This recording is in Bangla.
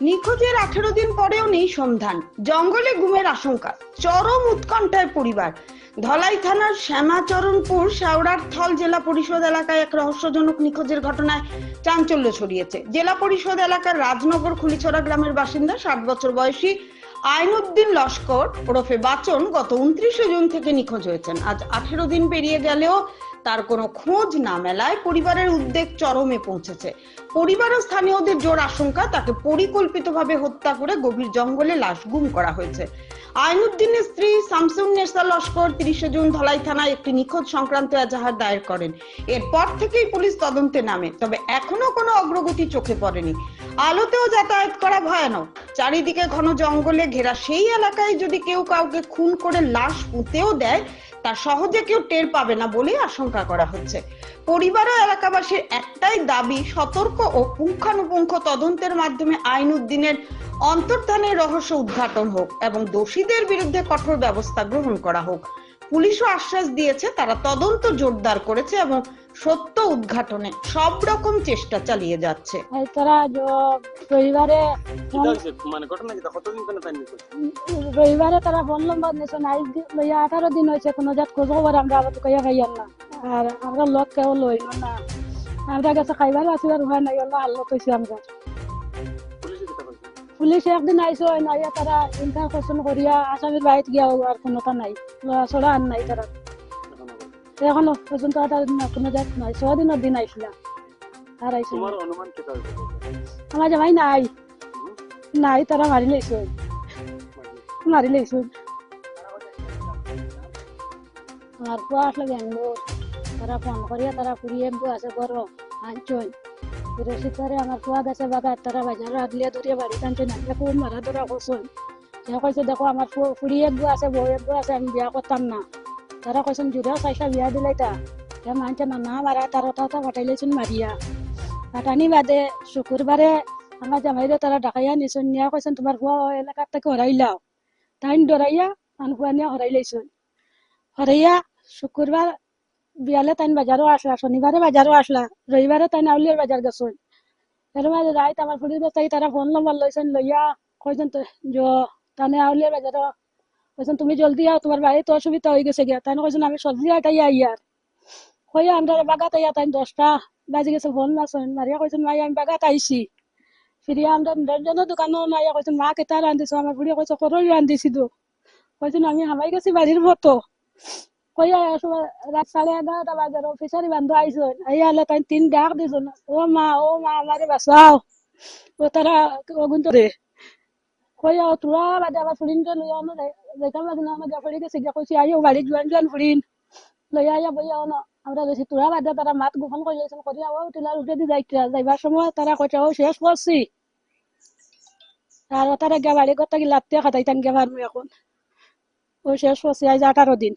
নিখোঁজের আঠেরো দিন পরেও নেই সন্ধান। জঙ্গলে গুমের আশঙ্কা। চরম উৎকণ্ঠায় পরিবার। ধলাই থানার শ্যামাচরণপুর শাওড়ার থল জেলা পরিষদ এলাকায় এক রহস্যজনক নিখোঁজের ঘটনায় চাঞ্চল্য ছড়িয়েছে। জেলা পরিষদ এলাকার রাজনগর খুলিছড়া গ্রামের বাসিন্দা ষাট বছর বয়সী আইনুদ্দিন লস্কর ওরফে বাচন গত উনত্রিশে জুন থেকে নিখোঁজ হয়েছেন। আজ আঠেরো দিন পেরিয়ে গেলেও তার কোনো খোঁজ না মেলায় পরিবারের উদ্বেগ চরমে পৌঁছেছে। পরিবার ও স্থানীয়দের জোর আশঙ্কা, তাকে পরিকল্পিতভাবে হত্যা করে গভীর জঙ্গলে লাশ গুম করা হয়েছে। আইনুদ্দিনের স্ত্রী শামসুন নেসা লস্কর তিরিশে জুন ধলাই থানায় একটি নিখোঁজ সংক্রান্ত এজাহার দায়ের করেন। এরপর থেকেই পুলিশ তদন্তে নামে, তবে এখনও কোনো অগ্রগতি চোখে পড়েনি। আলোতেও যাতায়াত করা ভয়ানক। চারিদিকে ঘন জঙ্গলে ঘেরা সেই এলাকায় যদি কেউ কাউকে খুন করে লাশ পুঁতেও দেয় তা সহজে কেউ টের পাবে না বলে আশঙ্কা করা হচ্ছে। পরিবার ও এলাকাবাসীর একটাই দাবি, সতর্ক ও পুঙ্খানুপুঙ্খ তদন্তের মাধ্যমে আইন উদ্দিনের অন্তর্ধানের রহস্য উদ্ঘাটন হোক এবং দোষীদের বিরুদ্ধে কঠোর ব্যবস্থা গ্রহণ করা হোক। পুলিশও আশ্বাস দিয়েছে তারা তদন্ত জোরদার করেছে এবং সত্য উদ্ঘাটনে সব রকম চেষ্টা চালিয়ে যাচ্ছে। তারা রবিবারে? মানে রবিবারে তারা নম্বর নিয়েছেন আজ লইয়া আঠারো দিন হয়েছে কোনো জাত খোঁজ খবর আমরা আবার কইয়া খাইয়ার না। আর আমরা লোক কেউ লইল না। আমরা গেছে খাইবার আসিবার হয় নাই আল্লাহ আল্লাহ কইছি আমরা। পুলিশ একদিন আইসো নাইয়া তারা ইনকাম কোশ্চেন করিয়া আসামির বাড়িতে গিয়া আর কোনোটা নাই। ছড়া আন নাই তারা। এখন পর্যন্ত তার কোনো জাত নাই। ছ দিনের দিন আইসলা। আর আইসো আমার জামাই নাই। নাই তারা মারি লাইছো। মারি লাইছো। আর পুয়া আসলে ব্যাঙ্গলোর তারা ফোন করিয়া তারা বউ আছে বড়। আনছই তারে আমার পুয়া গেছে বাগার তারা বাজার আদলিয়া ধরিয়া বাড়ি আনছই না খুব মারা ধরা করছই সে কইছে দেখো আমার ফুড়ি এক আছে বউ এক আছে, আমি বিয়া করতাম না। তারা কইছেন জুড়েও চাইসা বিয়া দিলাই তা? সে মানছে না না মারা তার ওটা পাঠাইলেছেন মারিয়া কাটানি বাদে শুক্রবারে আমার জামাইরে তারা ডাকাইয়া নিছন নিয়া কইছেন তোমার ওই এলাকার থেকে হরাইলাও তাইন ডরাইয়া আন ফুয়া নিয়া হরাই লাইছন হরাইয়া শুক্রবার বিয়ালে তাইন বাজারও আসলা শনিবারে বাজারও আসলা রবিবারে তাইন আউলিয়ার বাজার গেছন এর মাঝে রাইত আমার ফুড়ির তাই তারা ফোন নম্বর লইছেন লইয়া কইছেন তো তানে আউলিয়ার বাজারও কইছেন তুমি জলদি আও তোমার বাড়িতে অসুবিধা হয়ে গেছে গিয়া। তাই কইছেন আমি সবজি আটাই আইয়ার কইয়া আমরা বাগাত আইয়া তাই দশটা বাজি গেছে, ফোন মারছেন মারিয়া কইছেন মাই আমি বাগাত আইছি ফিরিয়া আমরা নিরঞ্জনের দোকানও মাইয়া কইছেন মা কেতা রান্ধিছো আমার বুড়িয়া কইছে করই রান্ধিছি তো কইছেন আমি হামাই গেছি বাড়ির মতো কইয়া আসো রাত সাড়ে এগারোটা বাজার ফিসারি বান্ধব আইসন আইয়া হলে তাই তিন ডাক দিছন ও মা ও মা আমারে বাঁচাও। ও তারা অগুন রে কইয়া তোরা বাদে আবার ফুরিনকে লইয়া অন্য যেখান বাজে না আমার ফুরি গেছে গিয়া কইছি আইও বাড়ি জোয়ান জোয়ান ফুরিন লইয়া আইয়া বইয়া অন আমরা বেশি তোরা বাদে তারা মাত গোপন করে লেছেন করিয়া ও টিলার উঠে দি যাইতে যাইবার সময় তারা কইটা ও শেষ করছি আর তারা গিয়া বাড়ি করতে গিয়ে লাত্তে খাতাইতাম গিয়া পারব এখন। ও শেষ করছি আজ আঠারো দিন।